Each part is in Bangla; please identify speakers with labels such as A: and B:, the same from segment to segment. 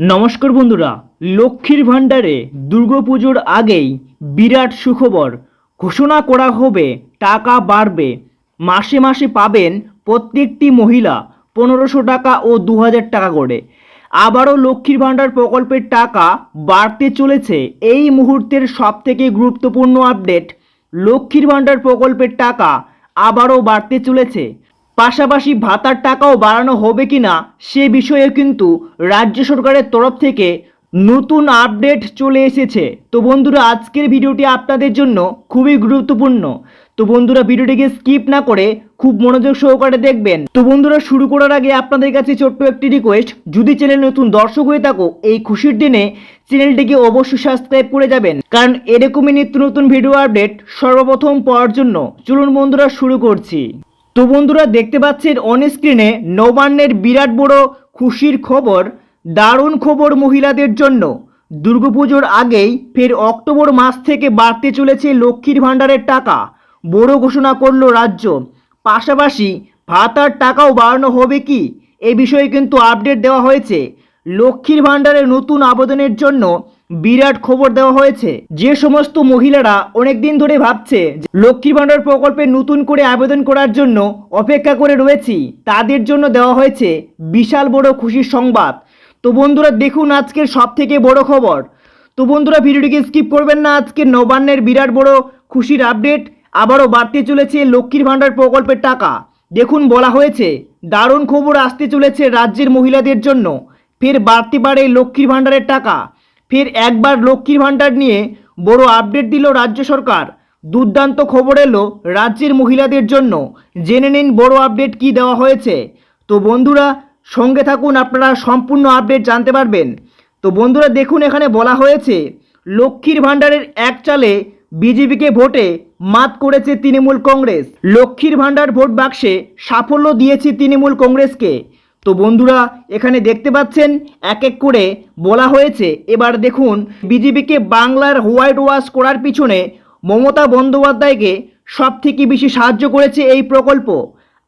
A: নমস্কার বন্ধুরা, লক্ষ্মীর ভাণ্ডারে দুর্গাপুজোর আগেই বিরাট সুখবর। ঘোষণা করা হবে, টাকা বাড়বে। মাসে মাসে পাবেন প্রত্যেকটি মহিলা পনেরোশো টাকা ও দু হাজার টাকা করে। আবারও লক্ষ্মীর ভাণ্ডার প্রকল্পের টাকা বাড়তে চলেছে। এই মুহূর্তের সবথেকে গুরুত্বপূর্ণ আপডেট, লক্ষ্মীর ভাণ্ডার প্রকল্পের টাকা আবারও বাড়তে চলেছে। পাশাপাশি ভাতার টাকাও বাড়ানো হবে কিনা সে বিষয়ে কিন্তু রাজ্য সরকারের তরফ থেকে নতুন আপডেট চলে এসেছে। তো বন্ধুরা, আজকের ভিডিওটি আপনাদের জন্য খুবই গুরুত্বপূর্ণ। তো বন্ধুরা, ভিডিওটিকে স্কিপ না করে খুব মনোযোগ সহকারে দেখবেন। তো বন্ধুরা, শুরু করার আগে আপনাদের কাছে ছোট্ট একটি রিকোয়েস্ট যদি চ্যানেল নতুন দর্শক হয়ে থাকো, এই খুশির দিনে চ্যানেলটিকে অবশ্যই সাবস্ক্রাইব করে যাবেন। কারণ এরকমই নিত্য নতুন ভিডিও আপডেট সর্বপ্রথম পাওয়ার জন্য চলুন বন্ধুরা, শুরু করছি। তো বন্ধুরা দেখতে পাচ্ছেন অন স্ক্রিনে নবান্নের বিরাট বড় খুশির খবর, দারুণ খবর মহিলাদের জন্য। দুর্গাপুজোর আগেই ফের অক্টোবর মাস থেকে বাড়তে চলেছে লক্ষ্মীর ভাণ্ডারের টাকা। বড় ঘোষণা করল রাজ্য। পাশাপাশি ভাতার টাকাও বাড়ানো হবে কি? এ বিষয়ে কিন্তু আপডেট দেওয়া হয়েছে। লক্ষ্মীর ভাণ্ডারের নতুন আবেদনের জন্য বিরাট খবর দেওয়া হয়েছে। যে সমস্ত মহিলারা অনেকদিন ধরে ভাবছে লক্ষ্মীর ভাণ্ডার প্রকল্পে নতুন করে আবেদন করার জন্য অপেক্ষা করে রয়েছি, তাদের জন্য দেওয়া হয়েছে বিশাল বড় খুশির সংবাদ। তো বন্ধুরা, দেখুন আজকের সব থেকে বড় খবর। তো বন্ধুরা, ভিডিওটিকে স্কিপ করবেন না, আজকে নবান্নের বিরাট বড় খুশির আপডেট। আবারও বাড়তে চলেছে লক্ষ্মীর ভাণ্ডার প্রকল্পের টাকা। দেখুন, বলা হয়েছে, দারুণ খবর আসতে চলেছে রাজ্যের মহিলাদের জন্য। ফের বাড়তে পারে লক্ষ্মীর ভাণ্ডারের টাকা। ফের একবার লক্ষ্মীর ভাণ্ডার নিয়ে বড় আপডেট দিল রাজ্য সরকার। দুর্দান্ত খবর এলো রাজ্যের মহিলাদের জন্য। জেনে নিন বড় আপডেট কি দেওয়া হয়েছে। তো বন্ধুরা, সঙ্গে থাকুন, আপনারা সম্পূর্ণ আপডেট জানতে পারবেন। তো বন্ধুরা, দেখুন এখানে বলা হয়েছে, লক্ষ্মীর ভাণ্ডারের এক চালে বিজেপিকে ভোটে মাত করেছে তৃণমূল কংগ্রেস। লক্ষ্মীর ভাণ্ডার ভোট বাক্সে সাফল্য দিয়েছে তৃণমূল কংগ্রেসকে। তো বন্ধুরা, এখানে দেখতে পাচ্ছেন এক এক করে বলা হয়েছে। এবার দেখুন, বিজেপিকে বাংলার হোয়াইট ওয়াশ করার পিছনে মমতা বন্দ্যোপাধ্যায়কে সব থেকে বেশি সাহায্য করেছে এই প্রকল্প।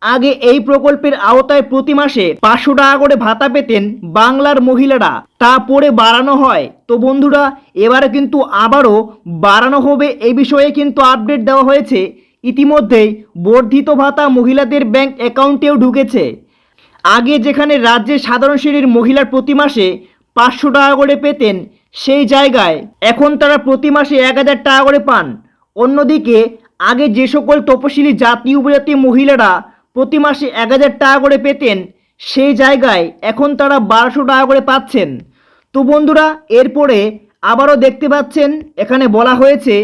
A: আগে এই প্রকল্পের আওতায় প্রতি মাসে পাঁচশো টাকা করে ভাতা পেতেন বাংলার মহিলারা। তা পরে বাড়ানো হয়। তো বন্ধুরা, এবারে কিন্তু আবারও বাড়ানো হবে এই বিষয়ে কিন্তু আপডেট দেওয়া হয়েছে। ইতিমধ্যেই বর্ধিত ভাতা মহিলাদের ব্যাংক অ্যাকাউন্টেও ঢুকেছে। আগে যেখানে রাজ্যের সাধারণ শ্রেণির মহিলার প্রতি মাসে পাঁচশো টাকা করে পেতেন, সেই জায়গায় এখন তারা প্রতি মাসে এক হাজার টাকা করে পান। অন্যদিকে, আগে যে সকল তপশিলি জাতি উপজাতি মহিলারা প্রতি মাসে এক হাজার টাকা করে পেতেন, সেই জায়গায় এখন তারা বারোশো টাকা করে পাচ্ছেন। তো বন্ধুরা, এরপরে আবারও দেখতে পাচ্ছেন, এখানে বলা হয়েছে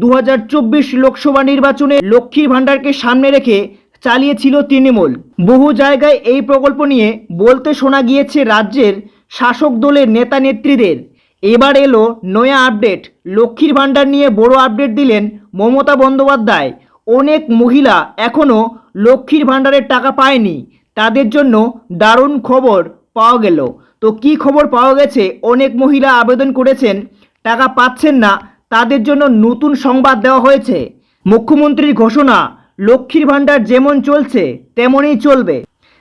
A: দু হাজার চব্বিশ লোকসভা নির্বাচনে লক্ষ্মীর ভাণ্ডারকে সামনে রেখে চালিয়েছিল তৃণমূল। বহু জায়গায় এই প্রকল্প নিয়ে বলতে শোনা গিয়েছে রাজ্যের শাসক দলের নেতা নেত্রীদের। এবার এলো নয়া আপডেট। লক্ষ্মীর ভাণ্ডার নিয়ে বড় আপডেট দিলেন মমতা বন্দ্যোপাধ্যায়। অনেক মহিলা এখনও লক্ষ্মীর ভাণ্ডারের টাকা পায়নি। তাদের জন্য দারুণ খবর পাওয়া গেল। তো কি খবর পাওয়া গেছে? অনেক মহিলা আবেদন করেছেন, টাকা পাচ্ছেন না। তাদের জন্য নতুন সংবাদ দেওয়া হয়েছে। মুখ্যমন্ত্রীর ঘোষণা লক্ষ্মীর ভাণ্ডার যেমন চলছে, তেমনই চলবে।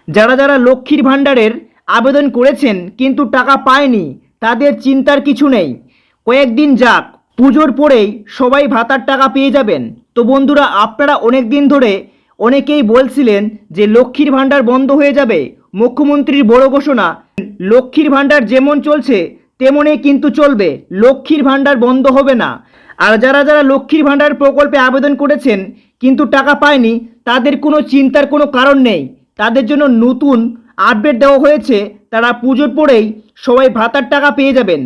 A: যারা যারা লক্ষ্মীর ভাণ্ডারের আবেদন করেছেন, কিন্তু টাকা পায়নি, তাদের চিন্তার কিছু নেই। কয়েকদিন যাক, পুজোর পরেই সবাই ভাতার টাকা পেয়ে যাবেন। তো বন্ধুরা, আপনারা অনেক দিন ধরে অনেকেই বলছিলেন যে লক্ষ্মীর ভাণ্ডার বন্ধ হয়ে যাবে। মুখ্যমন্ত্রীর বড় ঘোষণা, লক্ষ্মীর ভাণ্ডার যেমন চলছে, তেমনই কিন্তু চলবে। লক্ষ্মীর ভাণ্ডার বন্ধ হবে না। আর যারা যারা লক্ষ্মীর ভাণ্ডার প্রকল্পে আবেদন করেছেন কিন্তু টাকা পায়নি, তাদের কোনো চিন্তার কোনো কারণ নেই। তাদের জন্য নতুন আপডেট দেওয়া হয়েছে, তারা পুজোর পরেই সবাই ভাতার টাকা পেয়ে যাবেন।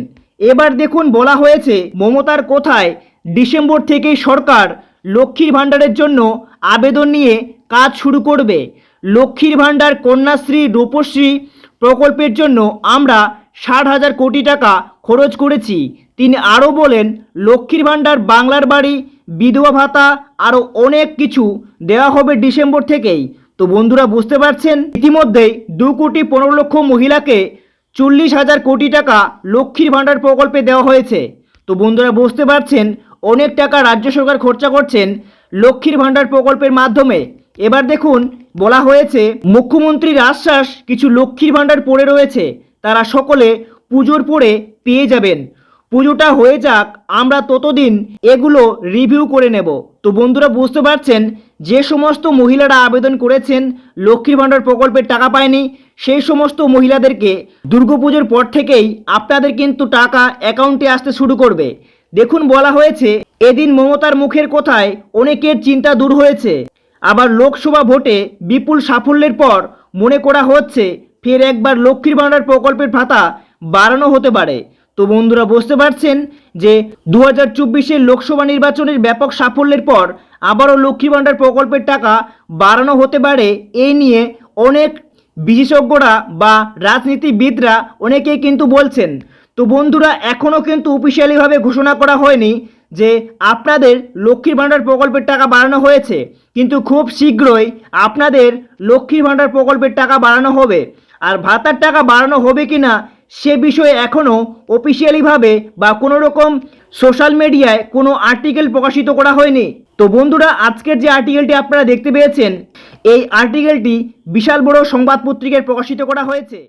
A: এবার দেখুন বলা হয়েছে, মমতার কোথায় ডিসেম্বর থেকেই সরকার লক্ষ্মীর ভাণ্ডারের জন্য আবেদন নিয়ে কাজ শুরু করবে। লক্ষ্মীর ভাণ্ডার, কন্যাশ্রী, রূপশ্রী প্রকল্পের জন্য আমরা ষাট হাজার কোটি টাকা খরচ করেছি। তিনি আরও বলেন, লক্ষ্মীর ভাণ্ডার বাংলার বাড়ি বিধবা ভাতা আরও অনেক কিছু দেওয়া হবে ডিসেম্বর থেকেই। তো বন্ধুরা, বুঝতে পারছেন? ইতিমধ্যেই দু কোটি পনেরো লক্ষ মহিলাকে চল্লিশ হাজার কোটি টাকা লক্ষ্মীর ভাণ্ডার প্রকল্পে দেওয়া হয়েছে। তো বন্ধুরা, বুঝতে পারছেন? অনেক টাকা রাজ্য সরকার খরচা করছেন লক্ষ্মীর ভাণ্ডার প্রকল্পের মাধ্যমে। এবার দেখুন, বলা হয়েছে, মুখ্যমন্ত্রীর আশ্বাস কিছু লক্ষ্মীর ভাণ্ডার পড়ে রয়েছে। তারা সকলে পুজোর পরে পেয়ে যাবেন। পুজোটা হয়ে যাক, আমরা ততদিন এগুলো রিভিউ করে নেব। তো বন্ধুরা, বুঝতে পারছেন? যে সমস্ত মহিলারা আবেদন করেছেন, লক্ষ্মীর ভাণ্ডার প্রকল্পের টাকা পায়নি, সেই সমস্ত মহিলাদেরকে দুর্গাপুজোর পর থেকেই আপনাদের কিন্তু টাকা অ্যাকাউন্টে আসতে শুরু করবে। দেখুন, বলা হয়েছে, এদিন মমতার মুখের কথায় অনেকের চিন্তা দূর হয়েছে। আবার লোকসভা ভোটে বিপুল সাফল্যের পর মনে করা হচ্ছে, ফের একবার লক্ষ্মীর ভাণ্ডার প্রকল্পের ভাতা বাড়ানো হতে পারে। তো বন্ধুরা বুঝতে পারছেন যে দু হাজার লোকসভা নির্বাচনের ব্যাপক সাফল্যের পর আবারও লক্ষ্মী ভাণ্ডার প্রকল্পের টাকা বাড়ানো হতে পারে এই নিয়ে অনেক বিশেষজ্ঞরা বা রাজনীতিবিদরা অনেকেই কিন্তু বলছেন। তো বন্ধুরা এখনও কিন্তু অফিসিয়ালিভাবে ঘোষণা করা হয়নি যে আপনাদের লক্ষ্মীর ভাণ্ডার প্রকল্পের টাকা বাড়ানো হয়েছে, কিন্তু খুব শীঘ্রই আপনাদের লক্ষ্মীর ভাণ্ডার প্রকল্পের টাকা বাড়ানো হবে। আর ভাতার টাকা বাড়ানো হবে কি না সে বিষয়ে এখনও অফিসিয়ালিভাবে বা কোনো রকম সোশ্যাল মিডিয়ায় কোনো আর্টিকেল প্রকাশিত করা হয়নি। তো বন্ধুরা, আজকের যে আর্টিকেলটি আপনারা দেখতে পেয়েছেন, এই আর্টিকেলটি বিশাল বড় সংবাদ পত্রিকায় প্রকাশিত করা হয়েছে।